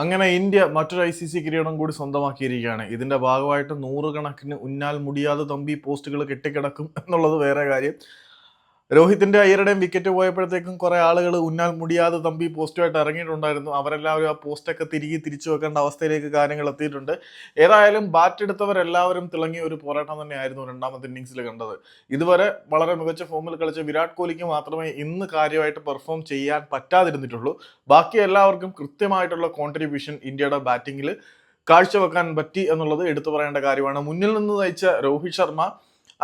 അങ്ങനെ ഇന്ത്യ മറ്റൊരു I C C കിരീടം കൂടി സ്വന്തമാക്കിയിരിക്കുകയാണ്. ഇതിന്റെ ഭാഗമായിട്ട് നൂറുകണക്കിന് ഉന്നാൽ മുടിയാതെ തമ്പി പോസ്റ്റുകൾ കെട്ടിക്കിടക്കും എന്നുള്ളത് വേറെ കാര്യം. രോഹിത്തിന്റെ അയ്യരുടെയും വിക്കറ്റ് പോയപ്പോഴത്തേക്കും കുറെ ആളുകൾ ഉന്നാൽ മുടിയാതെ തമ്പി പോസ്റ്റുമായിട്ട് ഇറങ്ങിയിട്ടുണ്ടായിരുന്നു. അവരെല്ലാവരും ആ പോസ്റ്റൊക്കെ തിരികെ തിരിച്ചു വെക്കേണ്ട അവസ്ഥയിലേക്ക് കാര്യങ്ങൾ എത്തിയിട്ടുണ്ട്. ഏതായാലും ബാറ്റ് എടുത്തവരെല്ലാവരും തിളങ്ങിയ ഒരു പോരാട്ടം തന്നെയായിരുന്നു രണ്ടാമത്തെ ഇന്നിങ്സിൽ കണ്ടത്. ഇതുവരെ വളരെ മികച്ച ഫോമിൽ കളിച്ച വിരാട് കോഹ്ലിക്ക് മാത്രമേ ഇന്ന് കാര്യമായിട്ട് പെർഫോം ചെയ്യാൻ പറ്റാതിരുന്നിട്ടുള്ളൂ. ബാക്കി എല്ലാവർക്കും കൃത്യമായിട്ടുള്ള കോൺട്രിബ്യൂഷൻ ഇന്ത്യയുടെ ബാറ്റിങ്ങിൽ കാഴ്ചവെക്കാൻ പറ്റി എന്നുള്ളത് എടുത്തു പറയേണ്ട കാര്യമാണ്. മുന്നിൽ നിന്ന് നയിച്ച രോഹിത് ശർമ്മ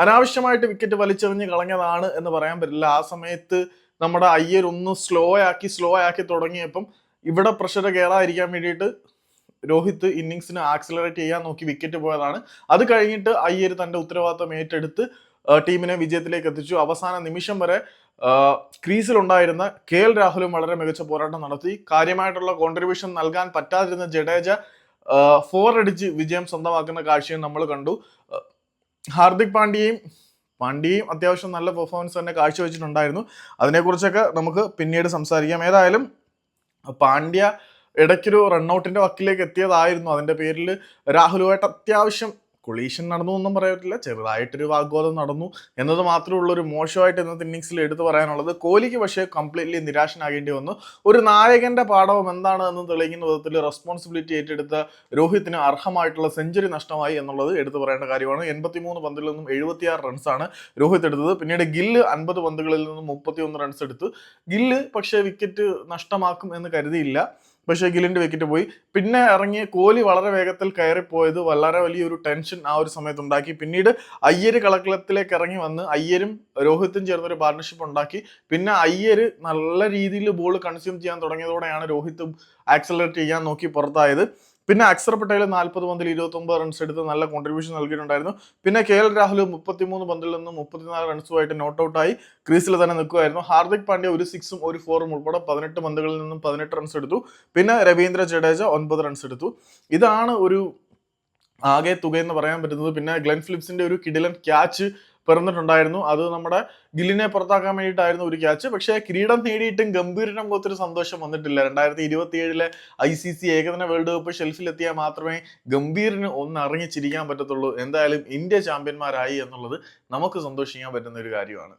അനാവശ്യമായിട്ട് വിക്കറ്റ് വലിച്ചെറിഞ്ഞ് കളഞ്ഞതാണ് എന്ന് പറയാൻ പറ്റില്ല. ആ സമയത്ത് നമ്മുടെ അയ്യർ ഒന്ന് സ്ലോ ആക്കി സ്ലോ ആക്കി തുടങ്ങിയപ്പം ഇവിടെ പ്രഷർ കയറാതിരിക്കാൻ വേണ്ടിയിട്ട് രോഹിത് ഇന്നിങ്സിന് ആക്സിലറേറ്റ് ചെയ്യാൻ നോക്കി വിക്കറ്റ് പോയതാണ്. അത് കഴിഞ്ഞിട്ട് അയ്യർ തന്റെ ഉത്തരവാദിത്തം ഏറ്റെടുത്ത് ടീമിനെ വിജയത്തിലേക്ക് എത്തിച്ചു. അവസാന നിമിഷം വരെ ക്രീസിലുണ്ടായിരുന്ന കെ എൽ രാഹുലും വളരെ മികച്ച പോരാട്ടം നടത്തി. കാര്യമായിട്ടുള്ള കോൺട്രിബ്യൂഷൻ നൽകാൻ പറ്റാതിരുന്ന ജഡേജ ഫോർ അടിച്ച് വിജയം സ്വന്തമാക്കുന്ന കാഴ്ചയും നമ്മൾ കണ്ടു. ഹാർദിക് പാണ്ഡ്യയും പാണ്ഡ്യയും അത്യാവശ്യം നല്ല പെർഫോമൻസ് തന്നെ കാഴ്ചവെച്ചിട്ടുണ്ടായിരുന്നു. അതിനെക്കുറിച്ചൊക്കെ നമുക്ക് പിന്നീട് സംസാരിക്കാം. ഏതായാലും പാണ്ഡ്യ ഇടയ്ക്കൊരു റൺഔട്ടിന്റെ വക്കിലേക്ക് എത്തിയതായിരുന്നു. അതിന്റെ പേരിൽ രാഹുലുമായിട്ട് അത്യാവശ്യം കൊളീഷൻ നടന്നു എന്നും പറയത്തില്ല ചെറുതായിട്ടൊരു വാഗ്വാദം നടന്നു. എന്നത് മാത്രമുള്ള ഒരു മോശമായിട്ട് ഇന്നത്തെ ഇന്നിങ്സിൽ എടുത്തു പറയാനുള്ളത് കോഹ്ലിക്ക് പക്ഷേ കംപ്ലീറ്റ്ലി നിരാശനാകേണ്ടി വന്നു. ഒരു നായകന്റെ പാഠവും എന്താണ് എന്ന് തെളിയിക്കുന്ന വിധത്തിൽ റെസ്പോൺസിബിലിറ്റി ഏറ്റെടുത്ത രോഹിത്തിന് അർഹമായിട്ടുള്ള സെഞ്ചുറി നഷ്ടമായി എന്നുള്ളത് എടുത്തു പറയേണ്ട കാര്യമാണ്. എൺപത്തിമൂന്ന് പന്തിൽ നിന്നും എഴുപത്തിയാറ് റൺസാണ് രോഹിത് എടുത്തത്. പിന്നീട് ഗില്ല് അൻപത് പന്തുകളിൽ നിന്നും മുപ്പത്തിയൊന്ന് റൺസ് എടുത്തു. ഗില്ല് പക്ഷേ വിക്കറ്റ് നഷ്ടമാക്കും എന്ന് കരുതിയില്ല. പക്ഷേ ഗിലിന്റെ വിക്കറ്റ് പോയി. പിന്നെ ഇറങ്ങിയ കോഹ്ലി വളരെ വേഗത്തിൽ കയറിപ്പോയത് വളരെ വലിയൊരു ടെൻഷൻ ആ ഒരു സമയത്ത് ഉണ്ടാക്കി. പിന്നീട് അയ്യര് കളക്കളത്തിലേക്ക് ഇറങ്ങി വന്ന് അയ്യരും രോഹിത്തും ചേർന്നൊരു പാർട്ണർഷിപ്പ് ഉണ്ടാക്കി. പിന്നെ അയ്യര് നല്ല രീതിയിൽ ബോൾ കൺസ്യൂം ചെയ്യാൻ തുടങ്ങിയതോടെയാണ് രോഹിത്തും ആക്സലറേറ്റ് ചെയ്യാൻ നോക്കി പുറത്തായത്. പിന്നെ അക്സർ പട്ടേൽ നാൽപ്പത് പന്തിൽ ഇരുപത്തൊമ്പത് റൺസ് എടുത്ത് നല്ല കോൺട്രിബ്യൂഷൻ നൽകിയിട്ടുണ്ടായിരുന്നു. പിന്നെ കെ എൽ രാഹുൽ മുപ്പത്തിമൂന്ന് പന്തിൽ നിന്ന് മുപ്പത്തിനാല് റൺസുമായിട്ട് നോട്ട് ഔട്ടായി ക്രീസിൽ തന്നെ നിൽക്കുമായിരുന്നു. ഹാർദിക് പാണ്ഡ്യ ഒരു സിക്സും ഒരു ഫോറും ഉൾപ്പെടെ പതിനെട്ട് പന്തുകളിൽ നിന്നും പതിനെട്ട് റൺസ് എടുത്തു. പിന്നെ രവീന്ദ്ര ജഡേജ ഒൻപത് റൺസ് എടുത്തു. ഇതാണ് ഒരു ആകെ തുകയെന്ന് പറയാൻ പറ്റുന്നത്. പിന്നെ ഗ്ലെൻ ഫിലിപ്സിന്റെ ഒരു കിഡിലൻ ക്യാച്ച് പിറന്നിട്ടുണ്ടായിരുന്നു. അത് നമ്മുടെ ഗില്ലിനെ പുറത്താക്കാൻ വേണ്ടിയിട്ടായിരുന്നു ഒരു ക്യാച്ച് പക്ഷേ കിരീടം നേടിയിട്ടും ഗംഭീരനം കൊത്തൊരു സന്തോഷം വന്നിട്ടില്ല. രണ്ടായിരത്തി ഇരുപത്തി ഏഴിലെ ഐ സി സി ഏകദിന വേൾഡ് കപ്പ് ഷെൽഫിലെത്തിയാൽ മാത്രമേ ഗംഭീറിന് ഒന്ന് അറിഞ്ഞിച്ചിരിക്കാൻ ചിരിക്കാൻ പറ്റത്തുള്ളൂ. എന്തായാലും ഇന്ത്യ ചാമ്പ്യന്മാരായി എന്നുള്ളത് നമുക്ക് സന്തോഷിക്കാൻ പറ്റുന്ന ഒരു കാര്യമാണ്.